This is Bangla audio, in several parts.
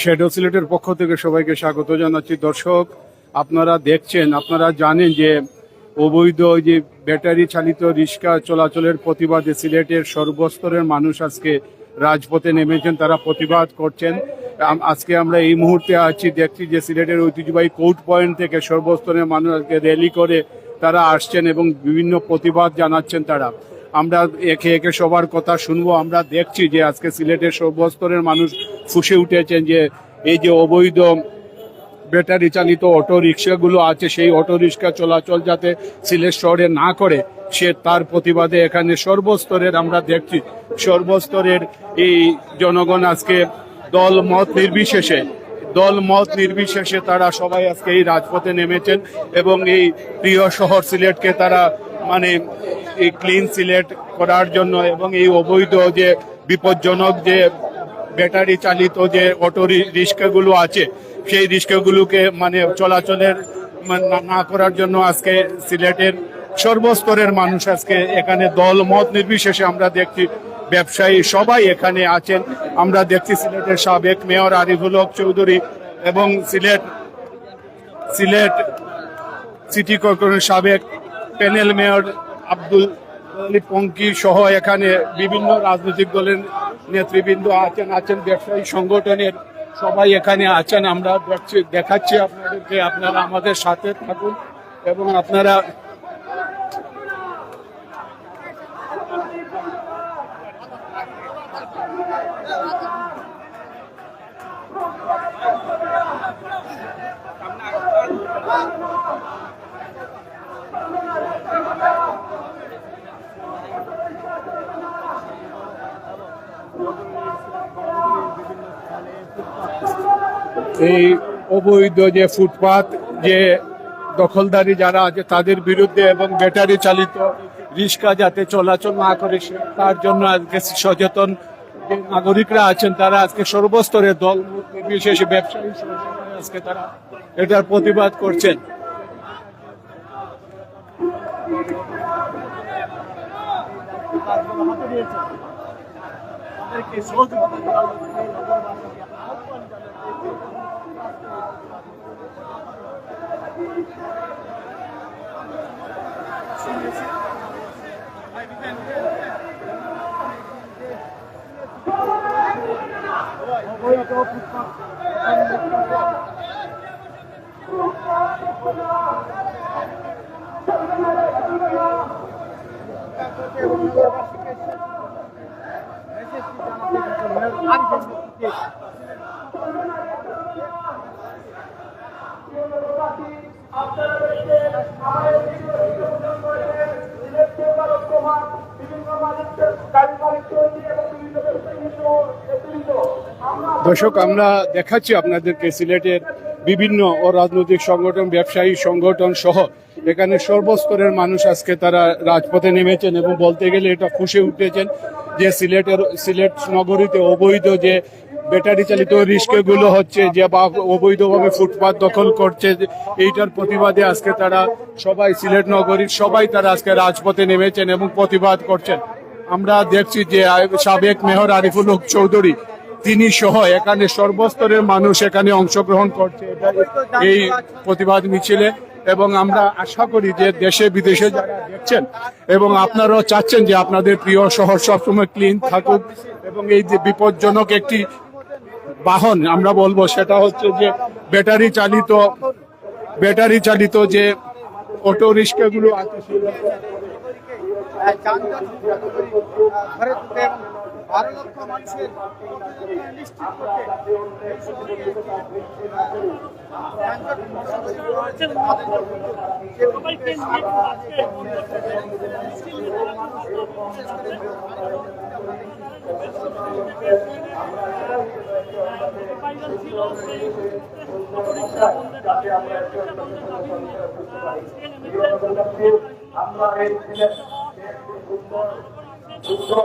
শেডো সিলেটের পক্ষ থেকে সবাইকে স্বাগত জানাচ্ছি। দর্শক, আপনারা দেখছেন, আপনারা জানেন যে অবৈধ যে ব্যাটারি চালিত রিক্সা চলাচলের প্রতিবাদে সিলেটের সর্বস্তরের মানুষ আজকে রাজপথে নেমেছেন, তারা প্রতিবাদ করছেন। আজকে আমরা এই মুহূর্তে আছি, দেখছি যে সিলেটের ঐতিহ্যবাহী কোর্ট পয়েন্ট থেকে সর্বস্তরের মানুষ আজকে র্যালি করে তারা আসছেন এবং বিভিন্ন প্রতিবাদ জানাচ্ছেন তারা। আমরা একে একে সবার কথা শুনব, আমরা দেখছি যে আজকে সিলেটের সর্বস্তরের মানুষ ফুসে উঠেছেন যে এই যে অবৈধ ব্যাটারি চালিত অটো রিক্সাগুলো আছে, সেই অটো রিক্সা চলাচল যাতে সিলেট শহরে না করে, সে তার প্রতিবাদে এখানে সর্বস্তরের আমরা দেখছি। সর্বস্তরের এই জনগণ আজকে দল মত নির্বিশেষে, দল মত নির্বিশেষে তারা সবাই আজকে এই রাজপথে নেমেছেন এবং এই প্রিয় শহর সিলেটকে তারা মানে এই ক্লিন সিলেট করার জন্য এবং এই অবৈধ যে বিপজ্জনক যে ব্যাটারি চালিত যে অটো রিক্সাগুলো আছে, সেই রিক্সাগুলোকে মানে চলাচলের না- করার জন্য আজকে সিলেটের সর্বস্তরের মানুষ আজকে এখানে দল মত নির্বিশেষে আমরা দেখছি, ব্যবসায়ী সবাই এখানে আছেন। আমরা দেখছি সিলেটের সাবেক মেয়র আরিফুল হক চৌধুরী এবং সিলেট সিলেট সিটি কর্পোরেশনের সাবেক প্যানেল মেয়র আব্দুল পঙ্কি সহ এখানে বিভিন্ন রাজনৈতিক দলের নেতৃবৃন্দ আছেন আছেন ব্যবসায়ী সংগঠনের সবাই এখানে আছেন। আমরা দেখাচ্ছি আপনাদেরকে। আপনারা আমাদের সাথে থাকুন এবং আপনারা এই অবৈধ যে ফুটপাত, যে দখলদারি যারা আছে তাদের বিরুদ্ধে এবং ব্যাটারি চালিত রিক্সা যাতে চলাচল না করে তার জন্য আজকে সচেতন যে নাগরিকরা আছেন, তারা আজকে সর্বস্তরে দল, বিশেষ ব্যবসায়ী আজকে তারা এটার প্রতিবাদ করছেন। আপনারা দর্শক আমরা দেখাচ্ছি আপনাদেরকে সিলেটের বিভিন্ন অরাজনৈতিক সংগঠন ব্যবসায়ী সংগঠন সহ। এখানে সর্বস্তরের মানুষ আজকে তারা রাজপথে নেমেছেন এবং বলতে গেলে এটা ফুসে উঠেছেন যে সিলেটের সিলেট নগরীতে অবৈধ যে ব্যাটারি চালিত রিস্কেগুলো হচ্ছে যে বা অবৈধভাবে ফুটপাত দখল করছে, এইটার প্রতিবাদে আজকে তারা সবাই সিলেট নগরীর সবাই তারা আজকে রাজপথে নেমেছেন এবং প্রতিবাদ করছেন। আমরা দেখছি যে সাবেক মেহর আরিফুল হক চৌধুরী, তিনি সহ এখানে সর্বস্তরের মানুষ এখানে অংশগ্রহণ করছে। এই প্রতিবাদ মিছিলে এবং আমরা আশা করি যে দেশে বিদেশে যারা দেখছেন এবং আপনারাও চাচ্ছেন যে আপনাদের প্রিয় শহর সবসময় ক্লিন থাকুক এবং এই যে বিপজ্জনক একটি বাহন আমরা বলব সেটা হচ্ছে যে ব্যাটারি চালিত ব্যাটারি চালিত যে অটো রিক্সাগুলো আছে আমরা এই ছিলেন সুন্দর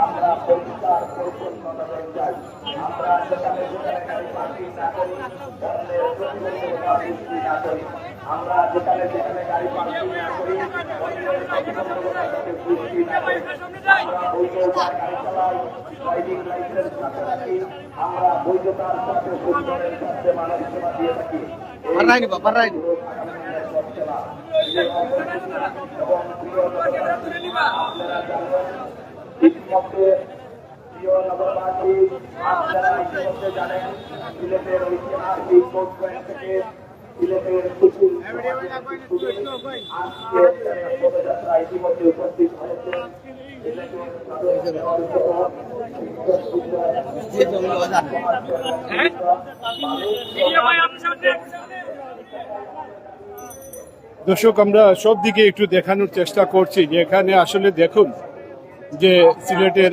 আমরা পরিষ্কার পরিচ্ছন্নতা যেখানে যেখানে গাড়ি পার্কিং না আমরা বৈধতার সাথে মানব সেবা দিয়ে থাকি পারাইনি বা পারাইনি এবং প্রিয় আপনারা জানেন সিলেটের ঐতিহাসিক থেকে দর্শক আমরা সব দিকে একটু দেখানোর চেষ্টা করছি যে এখানে আসলে দেখুন যে সিলেটের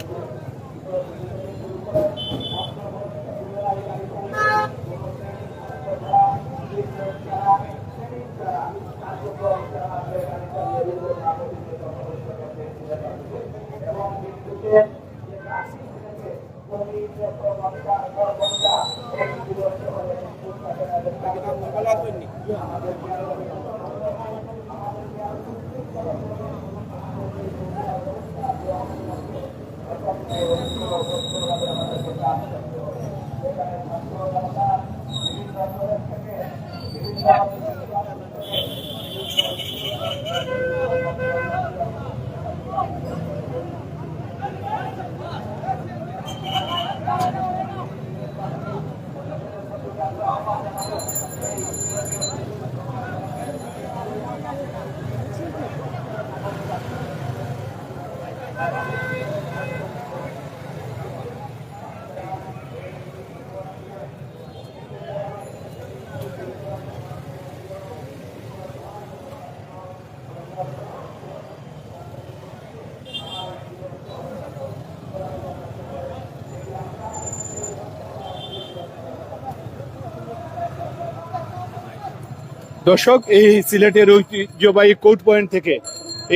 দর্শক, এই সিলেটের ঐতিহ্যবাহী কোর্ট পয়েন্ট থেকে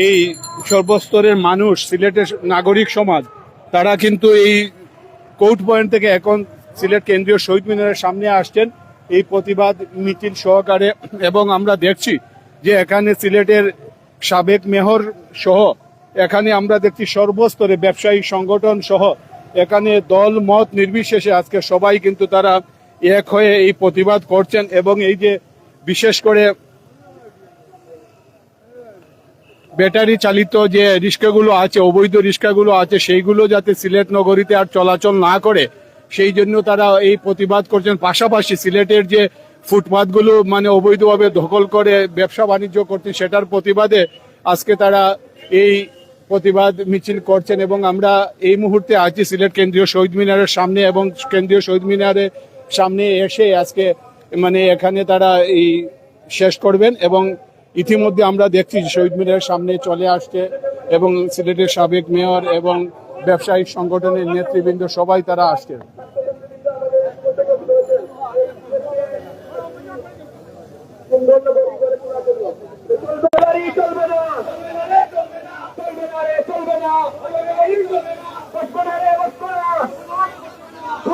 এই সর্বস্তরের মানুষ, সিলেটের নাগরিক সমাজ, তারা কিন্তু এই কোর্ট পয়েন্ট থেকে এখন সিলেট কেন্দ্রীয় শহীদ মিনারের সামনে আসছেন। এই প্রতিবাদ, মিছিল সহকারে এবং আমরা দেখছি যে এখানে সিলেটের সাবেক মেহর সহ, এখানে আমরা দেখছি সর্বস্তরে ব্যবসায়ী সংগঠন সহ, এখানে দল, মত নির্বিশেষে আজকে সবাই কিন্তু তারা এক হয়ে এই প্রতিবাদ করছেন এবং এই যে বিশেষ করে ব্যাটারি চালিত যে রিক্সাগুলো আছে, অবৈধ রিক্সাগুলো আছে, সেইগুলো যাতে সিলেট নগরীতে আর চলাচল না করে, সেই জন্য তারা এই প্রতিবাদ করছেন। পাশাপাশি সিলেটের যে ফুটপাতগুলো মানে অবৈধভাবে দখল করে ব্যবসা বাণিজ্য করছেন সেটার প্রতিবাদে আজকে তারা এই প্রতিবাদ মিছিল করছেন এবং আমরা এই মুহূর্তে আছি সিলেট কেন্দ্রীয় শহীদ মিনারের সামনে এবং কেন্দ্রীয় শহীদ মিনারের সামনে এসে আজকে মানে এখানে তারা এই শেষ করবেন এবং ইতিমধ্যে আমরা দেখছি শহীদ মিনারের সামনে চলে আসছে এবং সিলেটের সাবেক মেয়র এবং ব্যবসায়িক সংগঠনের নেতৃবৃন্দ সবাই তারা না চলবে না রে চলবে না বসবে না রে বসবে না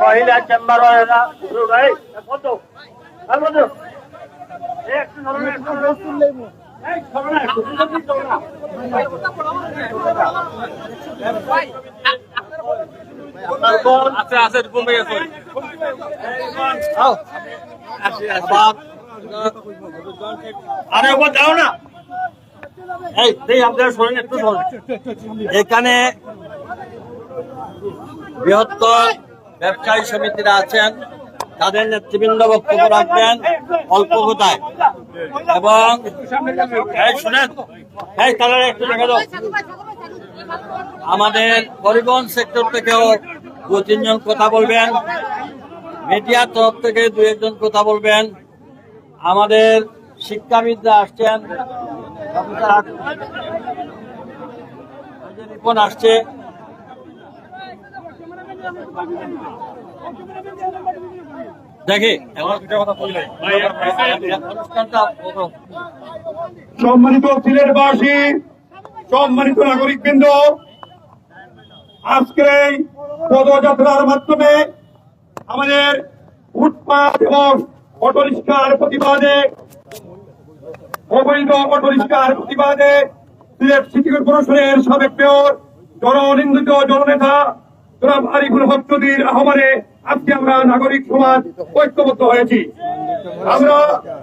মহিলা চেম্বার কত আর কত একটু ধরুন একটু ধরুন এই ধরুন না আছে আছে আরে না। এই এই আপনারা শোনেন একটু এখানে বৃহত্তর ব্যবসায়ী সমিতিরা আছেন, তাদের নেতৃবৃন্দ বক্তব্য রাখবেন অল্প কোথায়। এবং আমাদের পরিবহন সেক্টর থেকেও দু তিনজন কথা বলবেন, মিডিয়ার তরফ থেকে দু একজন কথা বলবেন। আমাদের শিক্ষাবিদরা আসছেন আসছে সম্মানিত সিলেটবাসী সম্মানিত নাগরিকবৃন্দ আজকের এই পদযাত্রার মাধ্যমে আমাদের ফুটপাত এবং অটোরিক্সার প্রতিবাদে অবৈধ অটোরিক্সার প্রতিবাদে সিলেট সিটি কর্পোরেশনের সাবেক মেয়র জননিন্দিত জননেতা আরিফুল হক চৌধুরীর আহ্বানে আজকে আমরা নাগরিক সমাজ ঐক্যবদ্ধ হয়েছি। আমরা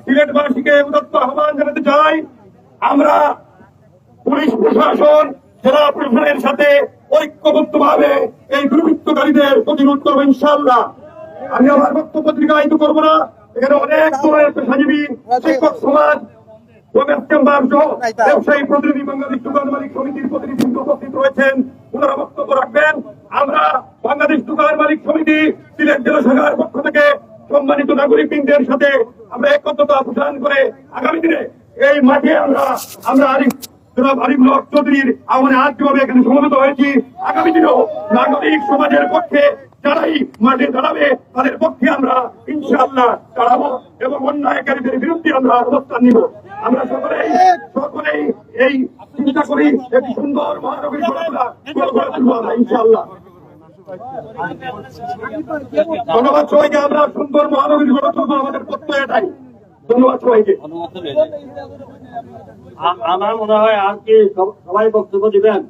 সিলেটবাসীকে উদত্ত আহ্বান জানাতে চাই, আমরা পুলিশ প্রশাসন, জেলা প্রশাসনের সাথে ঐক্যবদ্ধভাবে এই দুর্বৃত্তকারীদের প্রতিরোধ করব ইনশাল্লাহ আমি আমার বক্তব্য দীর্ঘায়িত করব না, এখানে অনেক ধরনের পেশাজীবী, শিক্ষক সমাজ রমেশ চেম্বার সহ ব্যবসায়ী প্রতিনিধি বাংলাদেশ দোকান মালিক সমিতির প্রতিনিধি উপস্থিত রয়েছেন। ওনারা বক্তব্য রাখবেন। আমরা বাংলাদেশ দোকান মালিক সমিতি সিলেট জেলা শাখার পক্ষ থেকে সম্মানিত নাগরিক বৃন্দের সাথে আমরা একত্রতা প্রদান করে আগামী দিনে এই মাঠে আমরা আমরা জনাব আরিফ হক চৌধুরীর এখানে সমবেত হয়েছি, আগামী দিনেও নাগরিক সমাজের পক্ষে যারাই মাঠে দাঁড়াবে, তাদের পক্ষে আমরা ইনশাআল্লাহ দাঁড়াবো এবং অন্যায়কারীদের বিরুদ্ধে আমরা অবস্থান নিব। আমরা সকলেই সকলেই এই সুন্দর মহানগরী ধন্যবাদ সবাইকে, আমরা সুন্দর মহানগরী গড়ে আমাদের প্রত্যয় এটাই। ধন্যবাদ সবাইকে। আমার মনে হয় আর কি সবাই বক্তব্য দিবেন।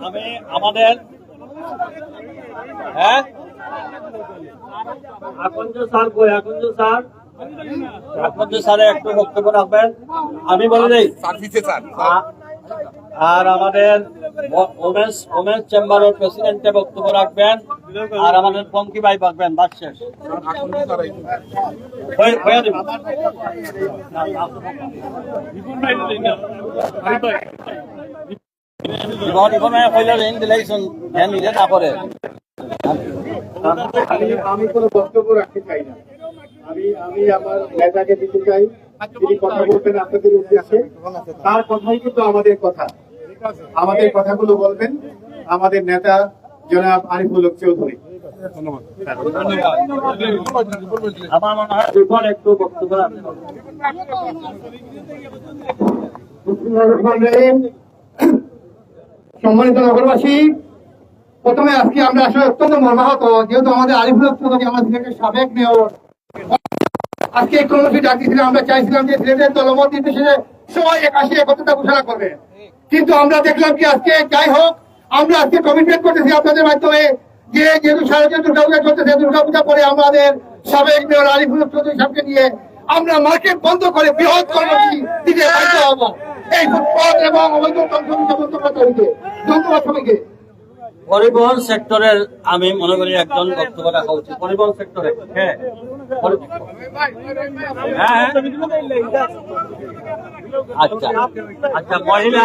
আমি আমাদের হ্যাঁ? আকঞ্জ স্যার কই? আকঞ্জ স্যার? আকঞ্জ স্যারে একটু বক্তব্য রাখবেন। আমি বলে দিই আ- আর আমাদের ওমেন্স ওমেন্স চেম্বারের প্রেসিডেন্টে বক্তব্য রাখবেন। আর আমাদের পঙ্কি ভাই পাকবেন বাদ শেষ। আমি কোনো বক্তব্য রাখতে চাই না। আমি আমি আমার দিতে চাই। তার কথাই কিন্তু আমাদের কথা। আমাদের কথাগুলো বলবেন। আমাদের নেতা জনাব আরিফুল চৌধুরী। আমার মনে হয় একটু বক্তব্য। সম্মানিত নগরবাসী প্রথমে আজকে আমরা আসলে অত্যন্ত মর্মাহত যেহেতু আমাদের আরিফুল চৌধুরী আমাদের সিলেটের সাবেক মেয়র। আজকে এই কর্মসূচি ডাকিয়েছিলাম আমরা চাইছিলাম যে সিলেটের দলমত নির্দেশে সবাই একাশি একত্রতা ঘোষণা করবে। কিন্তু আমরা দেখলাম কি আজকে যাই হোক, আমরা আজকে কমিটমেন্ট করতেছি আপনাদের মাধ্যমে যে যেহেতু শারদীয় দুর্গাপূজা চলতেছে, দুর্গাপূজা পরে আমাদের সাবেক মেয়র আরিফুল হক চৌধুরী সাহেবকে নিয়ে আমরা মার্কেট বন্ধ করে বৃহৎ কর্মসূচি দিতে বাধ্য হব। এই ফুটপাত এবং অবৈধ হবে ধন্যবাদ সবাইকে। পরিবহন সেক্টরের আমি মনে করি একজন বক্তব্য রাখা উচিত। পরিবহন সেক্টরে হ্যাঁ। আচ্ছা। আচ্ছা মহিলা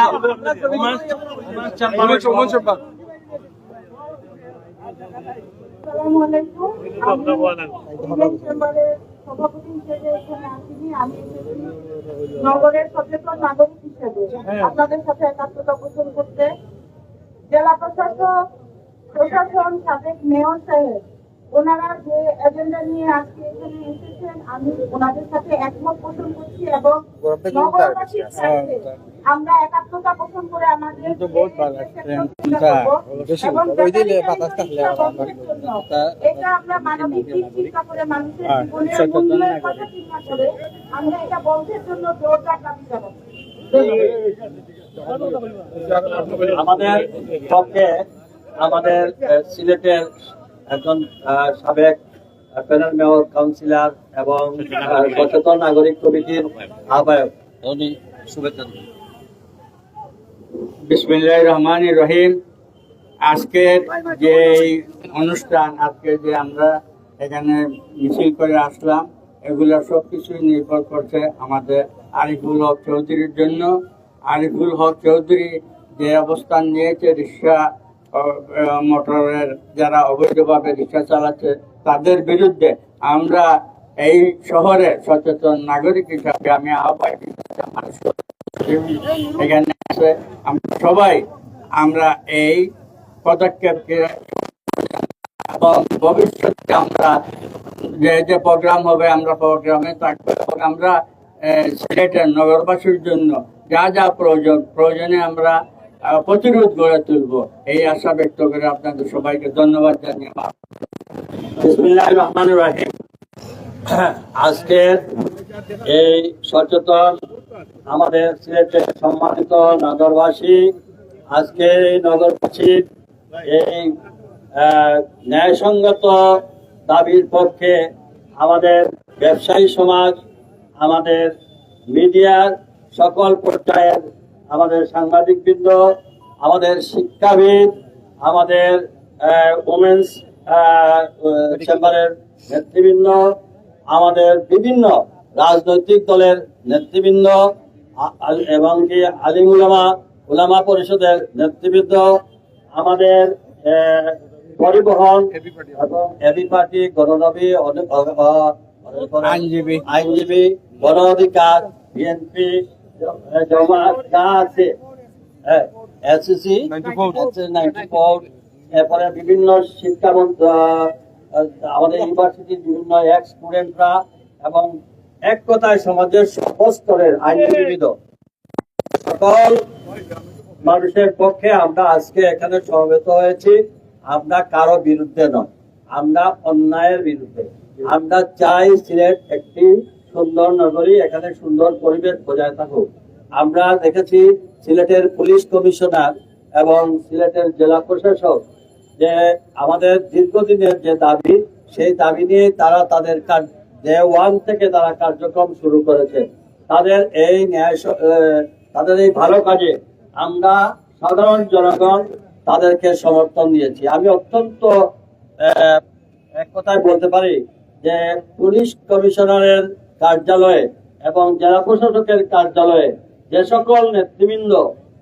সভাপতি হিসেবে এখানে আসিনি। আমি নগরের সচেতন নাগরিক হিসেবে। আপনাদের সাথে একাত্মতা পোষণ করতে জেলা প্রশাসক প্রশাসন সাবেক মেয়র সাহেব ওনারা যে এজেন্ডা নিয়ে আজকে এখানে এসেছেন আমি ওনাদের সাথে একমত পোষণ করছি এবং নগরবাসীর স্বার্থে আমরা একাত্মতা পোষণ করে আমাদের এটা আমরা মানবিক দিক চিন্তা করে মানুষের জীবনের মূল্যের কথা চিন্তা করে আমরা এটা বন্ধের জন্য জোরদার দাবি জানাচ্ছি আমাদের পক্ষে আমাদের সিলেটের একজন সাবেক প্যানেল মেয়র কাউন্সিলর এবং সচেতন নাগরিক কমিটির আহ্বায়ক। উনি শুভেচ্ছা বিসমিল্লাহ রহমান রহিম। আজকের যে অনুষ্ঠান আজকে যে আমরা এখানে মিছিল করে আসলাম এগুলো সব কিছুই নির্ভর করছে আমাদের আরিফুল হক চৌধুরীর জন্য। আরিফুল হক চৌধুরী যে অবস্থান নিয়েছে রিক্সা মোটরের যারা অবৈধভাবে রিক্সা চালাচ্ছে, তাদের বিরুদ্ধে আমরা এই শহরে সচেতন নাগরিক হিসাবে আমি আহ্বান এখানে আছে আমরা সবাই আমরা এই পদক্ষেপকে এবং ভবিষ্যতে আমরা যে যে প্রোগ্রাম হবে, আমরা প্রোগ্রামে থাকব এবং আমরা সিলেটের নগরবাসীর জন্য যা যা প্রয়োজন, প্রয়োজনে আমরা প্রতিরোধ গড়ে তুলবো। এই আশা ব্যক্ত করে আপনাদের সবাইকে ধন্যবাদ জানিয়ে রহমান রাহিম। আজকের এই সচেতন আমাদের সিলেটের সম্মানিত নগরবাসী, আজকে এই নগরবাসীর এই ন্যায়সঙ্গত দাবির পক্ষে আমাদের ব্যবসায়ী সমাজ, আমাদের মিডিয়ার সকল পর্যায়ের আমাদের সাংবাদিকবৃন্দ আমাদের শিক্ষাবিদ আমাদের ওমেন্স চেম্বারের নেতৃবৃন্দ আমাদের বিভিন্ন রাজনৈতিক দলের নেতৃবৃন্দ এবং কি আলিম উলামা উলামা পরিষদের নেতৃবৃন্দ আমাদের পরিবহন এবং এবি পার্টি গণনবী আইনজীবী। আইনজীবী গণ অধিকার বিএনপি জমা যা আছে হ্যাঁ এসএসসি এরপরে বিভিন্ন শিক্ষা আমাদের ইউনিভার্সিটির বিভিন্ন এক্স স্টুডেন্টরা এবং এক কথায় সমাজের সব স্তরের আইনজীবীদ সকল মানুষের পক্ষে আমরা আজকে এখানে সমবেত হয়েছি। আমরা কারও বিরুদ্ধে নয় আমরা অন্যায়ের বিরুদ্ধে। আমরা চাই সিলেট একটি সুন্দর নগরী, এখানে সুন্দর পরিবেশ বজায় থাকুক। আমরা দেখেছি সিলেটের পুলিশ কমিশনার এবং সিলেটের জেলা প্রশাসক যে আমাদের দীর্ঘদিনের যে দাবি, সেই দাবি নিয়ে তারা তাদের ডে ওয়ান থেকে তারা কার্যক্রম শুরু করেছে। তাদের এই ন্যায় তাদের এই ভালো কাজে আমরা সাধারণ জনগণ তাদেরকে সমর্থন দিয়েছি। আমি অত্যন্ত এক কথায় বলতে পারি যে পুলিশ কমিশনারের কার্যালয়ে এবং জেলা প্রশাসকের কার্যালয়ে যে সকল নেতৃবৃন্দ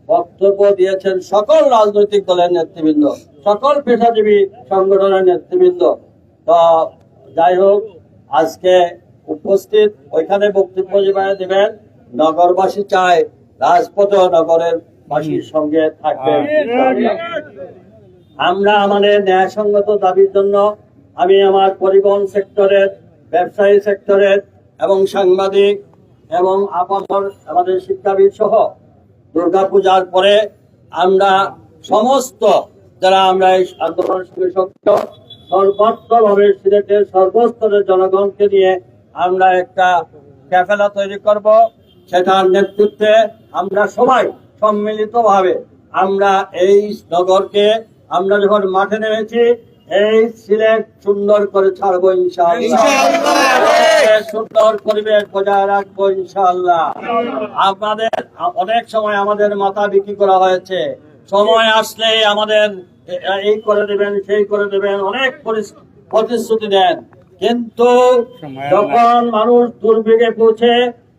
বক্তব্য দিয়েছেন, সকল রাজনৈতিক দলের নেতৃবৃন্দ, সকল পেশাজীবী সংগঠনের নেতৃবৃন্দ, তো যাই হোক, আজকে উপস্থিত ওইখানে বক্তব্য যেভাবে দেবেন, নগরবাসী চায় রাজপথ নগরের বাসীর সঙ্গে থাকবেন আমরা আমাদের ন্যায়সঙ্গত দাবির জন্য, আমি আমার পরিবহন সেক্টরের, ব্যবসায়ী সেক্টরের এবং সাংবাদিক এবং আপাতর আমাদের শিক্ষাবিদ সহ দুর্গাপূজার পরে আমরা সমস্ত যারা আমরা এই আন্দোলনের সঙ্গে সক্রিয় সর্বাত্মকভাবে সিলেটের সর্বস্তরের জনগণকে নিয়ে আমরা একটা ক্যাফেলা তৈরি করব। সেটার নেতৃত্বে আমরা সবাই সম্মিলিতভাবে আমরা এই নগরকে আমরা যখন মাঠে নেমেছি এই সিলেট সুন্দর করে ছাড়বো ইনশাআল্লাহ। সুন্দর পরিবেশ বজায় রাখব ইনশাআল্লাহ। আমাদের অনেক সময় আমাদের মাথা বিক্রি করা হয়েছে। সময় আসলে আমাদের এই করে দেবেন সেই করে দেবেন অনেক প্রতিশ্রুতি দেন। কিন্তু যখন মানুষ দুর্ভিগে পৌঁছে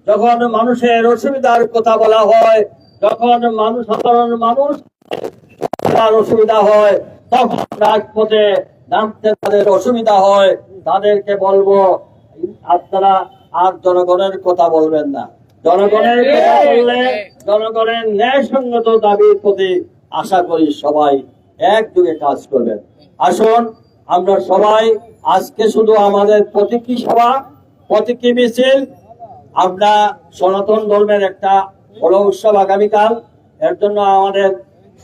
যখন মানুষের অসুবিধার কথা বলা হয় যখন মানুষ সাধারণ মানুষ অসুবিধা হয় রাজপথে নামতে তাদের অসুবিধা হয়। তাদেরকে বলব, আপনারা আর জনগণের কথা বলবেন না। জনগণের কথা বললে জনগণের ন্যায়সঙ্গত দাবির প্রতি আশা করি সবাই একযোগে কাজ করবেন। আসুন, আমরা সবাই, আজকে শুধু আমাদের প্রতীকী সভা, প্রতীকী মিছিল, আমরা সনাতন ধর্মের একটা বড় উৎসব আগামীকাল। এর জন্য আমাদের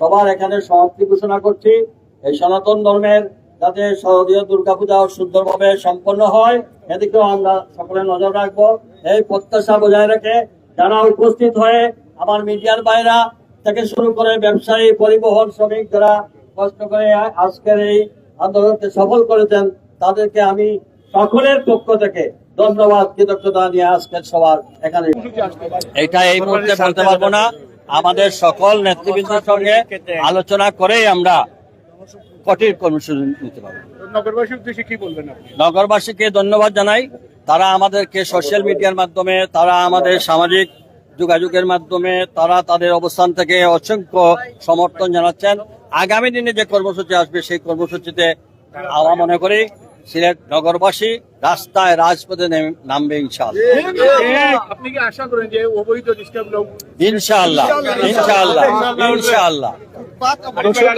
সবার এখানে সমাপ্তি ঘোষণা করছি। এই সনাতন ধর্মের যাতে শারদীয় দুর্গাপূজা সুন্দরভাবে সম্পন্ন হয়, এদিকেও আমরা সকলে নজর রাখব। এই প্রত্যাশা বজায় রেখে যারা উপস্থিত হয়ে আমার মিডিয়ার বাইরা থেকে শুরু করে ব্যবসায়ী, পরিবহন শ্রমিক যারা কষ্ট করে আজকের এই আন্দোলনকে সফল করেছেন, তাদেরকে আমি সকলের পক্ষ থেকে ধন্যবাদ, কৃতজ্ঞতা নিয়ে আজকের সবার এখানে। এটা এই মুহূর্তে বলতে পারব না। আমাদের সকল নেতৃবৃন্দের সঙ্গে আলোচনা করেই আমরা কঠিন কর্মসূচি নিতে পারব। নগরবাসীকে ধন্যবাদ জানাই। তারা আমাদেরকে সোশ্যাল মিডিয়ার মাধ্যমে তারা আমাদের সামাজিক যোগাযোগের মাধ্যমে তারা তাদের অবস্থান থেকে অসংখ্য সমর্থন জানাচ্ছেন। আগামী দিনে যে কর্মসূচি আসবে সেই কর্মসূচিতে আমরা মনে করি সিলেট নগরবাসী রাস্তায় রাজপথে নেমে- নামবে ইনশাআল্লাহ। আপনি কি আশা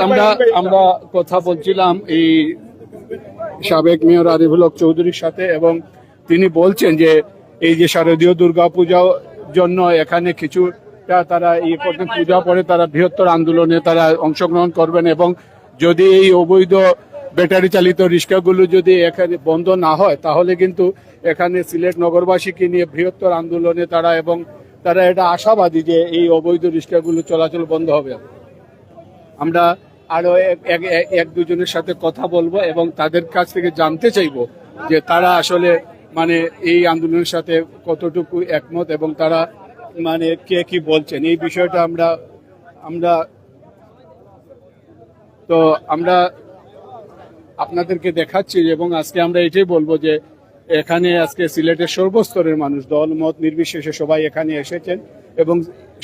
আমরা আমরা কথা বলছিলাম এই সাবেক মেয়র আরিফুল হক চৌধুরীর সাথে এবং তিনি বলছেন যে এই যে শারদীয় জন্য এখানে কিছুটা তারা পূজা পরে তারা বৃহত্তর আন্দোলনে তারা অংশগ্রহণ করবেন এবং যদি এই অবৈধ ব্যাটারি চালিত রিক্সাগুলো যদি এখানে বন্ধ না হয়, তাহলে কিন্তু এখানে সিলেট নগরবাসীকে নিয়ে বৃহত্তর আন্দোলনে তারা এবং তারা এটা আশাবাদী যে এই অবৈধ রিক্সাগুলো চলাচল বন্ধ হবে। আমরা আরও এক- এক এক- এক দুজনের সাথে কথা বলব এবং তাদের কাছ থেকে জানতে চাইব যে তারা আসলে মানে এই আন্দোলনের সাথে কতটুকু একমত এবং তারা মানে কে কি বলছেন। এই বিষয়টা আমরা আমরা তো আমরা আপনাদেরকে দেখাচ্ছি এবং আজকে আমরা এটাই বলব যে এখানে আজকে সিলেটের সর্বস্তরের মানুষ দল, মত, নির্বিশেষে সবাই এখানে এসেছেন এবং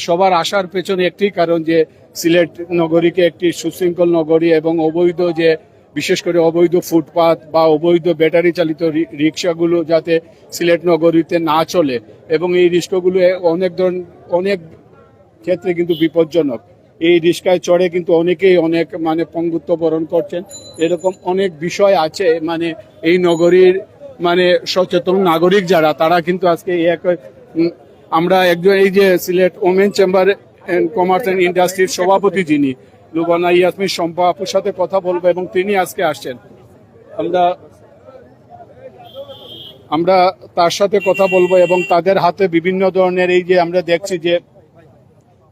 সবার আসার পেছনে একটি, কারণ যে সিলেট নগরীকে একটি সুশৃঙ্খল নগরী এবং অবৈধ যে, বিশেষ করে অবৈধ ফুটপাত বা অবৈধ ব্যাটারি চালিত রিক্সাগুলো যাতে সিলেট নগরীতে না চলে এবং এই রিক্সাগুলো অনেক ধরনের অনেক ক্ষেত্রে কিন্তু বিপজ্জনক। এই রিস্কায় চড়ে কিন্তু অনেকেই অনেক মানে পঙ্গুত্ব বরণ করছেন। এরকম অনেক বিষয় আছে মানে এই নগরীর মানে সচেতন নাগরিক যারা, তারা কিন্তু আজকে এক আমরা একজন এই যে Sylhet women chamber and commerce and ইন্ডাস্ট্রির সভাপতি যিনি লুবানা ইয়াসমিন শম্পা আপুর সাথে কথা বলব এবং তিনি আজকে আসছেন। আমরা আমরা তার সাথে কথা বলব এবং তাদের হাতে বিভিন্ন ধরনের এই যে আমরা দেখছি যে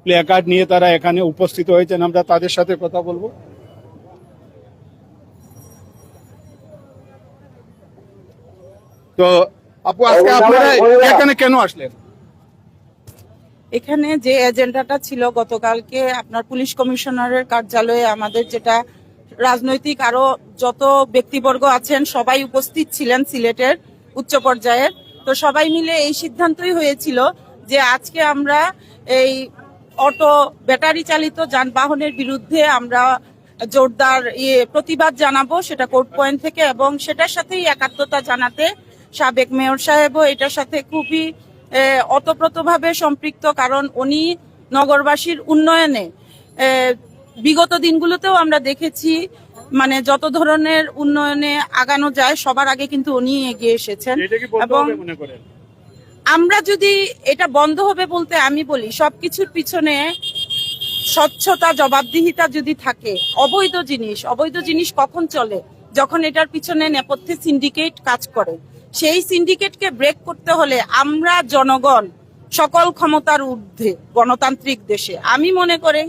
প্লে কার্ড নিয়ে তারা এখানে উপস্থিত হয়েছেন আমরা তাদের সাথে কথা বলব। তো আপু আজকে আপনারা এখানে কেন আসলেন? এখানে যে এজেন্ডাটা ছিল, গতকালকে আপনার পুলিশ কমিশনারের কার্যালয়ে আমাদের যেটা রাজনৈতিক আরও যত ব্যক্তিবর্গ আছেন, সবাই উপস্থিত ছিলেন সিলেটের উচ্চ পর্যায়ের। তো সবাই মিলে এই সিদ্ধান্তই হয়েছিল যে আজকে আমরা এই অটো ব্যাটারি চালিত যানবাহনের বিরুদ্ধে আমরা জোরদার ইয়ে প্রতিবাদ জানাব সেটা কোর্ট পয়েন্ট থেকে এবং সেটার সাথেই একাত্মতা জানাতে সাবেক মেয়র সাহেবও এটার সাথে খুবই আহ, ওতপ্রোতভাবে সম্পৃক্ত কারণ উনি নগরবাসীর উন্নয়নে বিগত দিনগুলোতেও আমরা দেখেছি মানে যত ধরনের উন্নয়নে আগানো যায় সবার আগে কিন্তু উনি এগিয়ে এসেছেন। এবং আমরা যদি এটা বন্ধ হবে বলতে আমি বলি সবকিছুর পিছনে স্বচ্ছতা জবাবদিহিতা যদি থাকে অবৈধ জিনিস অবৈধ জিনিস কখন চলে? যখন এটার পিছনে নেপথ্যে সিন্ডিকেট কাজ করে। সেই সিন্ডিকেটকে ব্রেক করতে হলে আমরা জনগণ সকল ক্ষমতার ঊর্ধ্বে, গণতান্ত্রিক দেশে। আমি মনে করি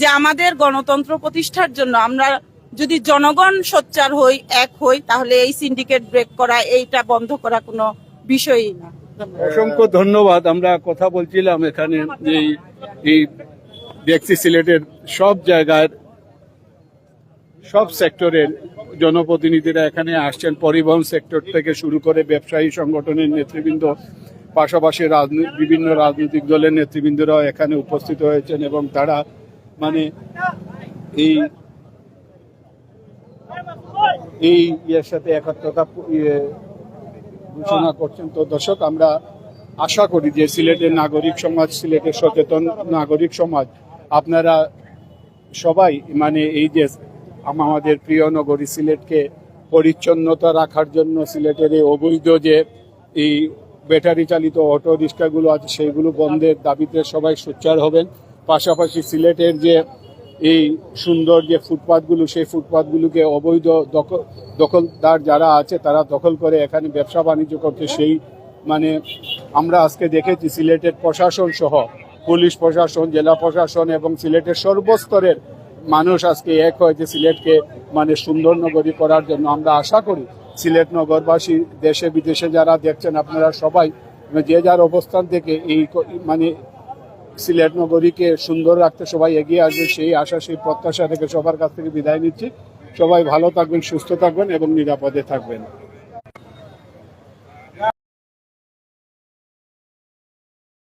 যে আমাদের গণতন্ত্র প্রতিষ্ঠার জন্য আমরা যদি জনগণ সোচ্চার হই, এক হই, তাহলে এই সিন্ডিকেট ব্রেক করা, এইটা বন্ধ করা কোনো বিষয়ই না। অসংখ্য ধন্যবাদ। আমরা কথা বলছিলাম এখানে এই এই দেখছি সিলেটের সব জায়গার, সব সেক্টরের জনপ্রতিনিধিরা এখানে আসছেন। পরিবহন সেক্টর থেকে শুরু করে ব্যবসায়ী সংগঠনের নেতৃবৃন্দ, পাশাপাশি বিভিন্ন রাজনৈতিক দলের নেতৃবৃন্দরাও এখানে উপস্থিত হয়েছেন এবং তারা মানে এই এই ইয়ের সাথে একাত্মতা ইয়ে ঘোষণা করছেন। তো দর্শক, আমরা আশা করি যে সিলেটের নাগরিক সমাজ, সিলেটের সচেতন নাগরিক সমাজ, আপনারা সবাই মানে এই যে আমাদের প্রিয় নগরী সিলেটকে পরিচ্ছন্নতা রাখার জন্য সিলেটের এই অবৈধ যে এই ব্যাটারি চালিত অটো রিক্সাগুলো আছে, সেইগুলো বন্ধের দাবিতে সবাই সোচ্চার হবেন। পাশাপাশি সিলেটের যে এই সুন্দর যে ফুটপাতগুলো, সেই ফুটপাতগুলোকে অবৈধ দখল দখলদার যারা আছে, তারা দখল করে এখানে ব্যবসা বাণিজ্য করতে সেই মানে আমরা আজকে দেখেছি সিলেটের প্রশাসন সহ, পুলিশ প্রশাসন, জেলা প্রশাসন এবং সিলেটের সর্বস্তরের মানুষ আজকে এক হয়েছে সিলেটকে মানে সুন্দর নগরী করার জন্য। আমরা আশা করি সিলেট নগরবাসী দেশে, বিদেশে যারা দেখছেন, আপনারা সবাই যে যার অবস্থান থেকে এই মানে সিলেট নগরীকে সুন্দর রাখতে সবাই এগিয়ে আসবে, সেই আশা, সেই প্রত্যাশা থেকে সবার কাছ থেকে বিদায় নিচ্ছি। সবাই ভালো থাকবেন, সুস্থ থাকবেন এবং নিরাপদে থাকবেন।